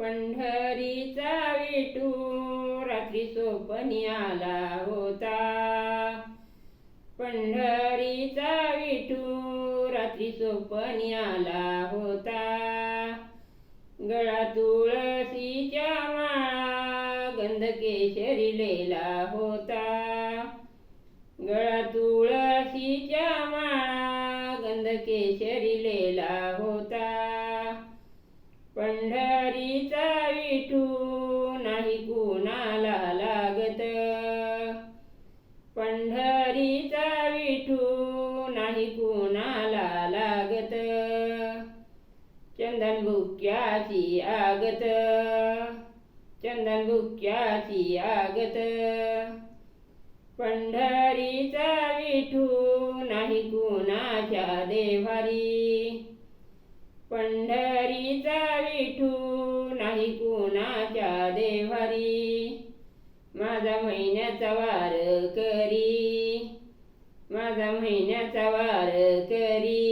पंढरीचा विठू रात्री सोपनी आला होता. पंढरीचा विठू रात्री सोपनी आला होता. गळा तुळशीच्या माळा गंध केशरिलेला होता. गळा तुळशीच्या माळा गंध केशरिलेला होता. पंढर विठू नाही कोणाला लागत. पंढरीचा विठू नाही कोणाला लागत. चंदन भुक्याची आगत. चंदन भुक्याची आगत. पंढरीचा विठू नाही कोणाच्या देवारी. पंढरीचा नाही देवारी माझा महिन्याचा वार करी. माझा महिन्याचा वार करी.